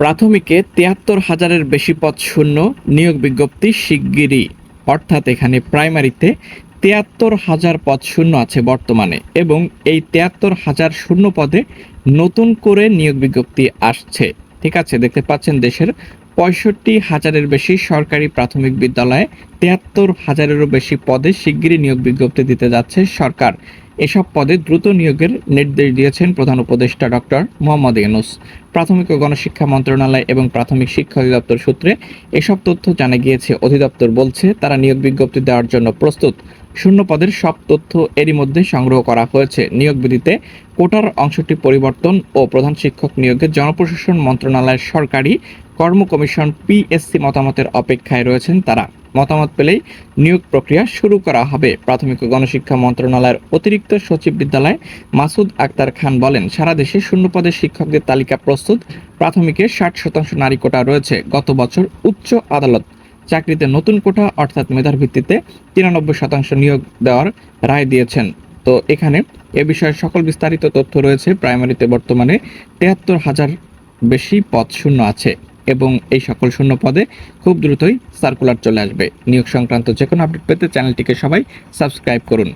প্রাথমিকে তিয়াত্তর হাজারের বেশি পদ শূন্য নিয়োগ বিজ্ঞপ্তি শিগগিরই। অর্থাৎ এখানে প্রাইমারিতে তিয়াত্তর হাজার পদ শূন্য আছে বর্তমানে এবং এই তিয়াত্তর হাজার শূন্য পদে নতুন করে নিয়োগ বিজ্ঞপ্তি আসছে। ঠিক আছে, দেখতে পাচ্ছেন দেশের পঁয়ষট্টি হাজারের বেশি সরকারি প্রাথমিক বিদ্যালয়ে তিয়াত্তর হাজারেরও বেশি পদে শিগগিরই নিয়োগ বিজ্ঞপ্তি দিতে যাচ্ছে সরকার। এসব পদে দ্রুত নিয়োগের নির্দেশ দিয়েছেন প্রধান উপদেষ্টা ডক্টর মোহাম্মদ ইউনুস। প্রাথমিক ও গণশিক্ষা মন্ত্রণালয় এবং প্রাথমিক শিক্ষা অধিদপ্তর সূত্রে এসব তথ্য জানা গিয়েছে। অধিদপ্তর বলছে, তারা নিয়োগ বিজ্ঞপ্তি দেওয়ার জন্য প্রস্তুত। শূন্য পদের সব তথ্য এরই মধ্যে সংগ্রহ করা হয়েছে। নিয়োগ বিধিতে কোটার অংশটি পরিবর্তন ও প্রধান শিক্ষক নিয়োগে জনপ্রশাসন মন্ত্রণালয়ের সরকারি কর্ম কমিশন পিএসসি মতামতের অপেক্ষায় রয়েছেন তারা। মতামত পেলেই নিয়োগ প্রক্রিয়া শুরু করা হবে। প্রাথমিক ও গণশিক্ষা মন্ত্রণালয়ের অতিরিক্ত সচিব বিদ্যালয় মাসুদ আক্তার খান বলেন, সারা দেশে শূন্য পদের শিক্ষকদের তালিকা প্রস্তুত, প্রাথমিকে ষাট শতাংশ নারী কোটা রয়েছে। গত বছর উচ্চ আদালত চাকরিতে নতুন কোটা, অর্থাৎ মেধার ভিত্তিতে তিরানব্বই শতাংশ নিয়োগ দেওয়ার রায় দিয়েছেন। তো এখানে এ বিষয়ে সকল বিস্তারিত তথ্য রয়েছে। প্রাইমারিতে বর্তমানে তেহাত্তর হাজার বেশি পদ শূন্য আছে। এবং এই সকল শূন্য পদে খুব দ্রুতই সার্কুলার চলে আসবে। নিয়োগ সংক্রান্ত যে কোনো আপডেট পেতে চ্যানেলটিকে সবাই সাবস্ক্রাইব করুন।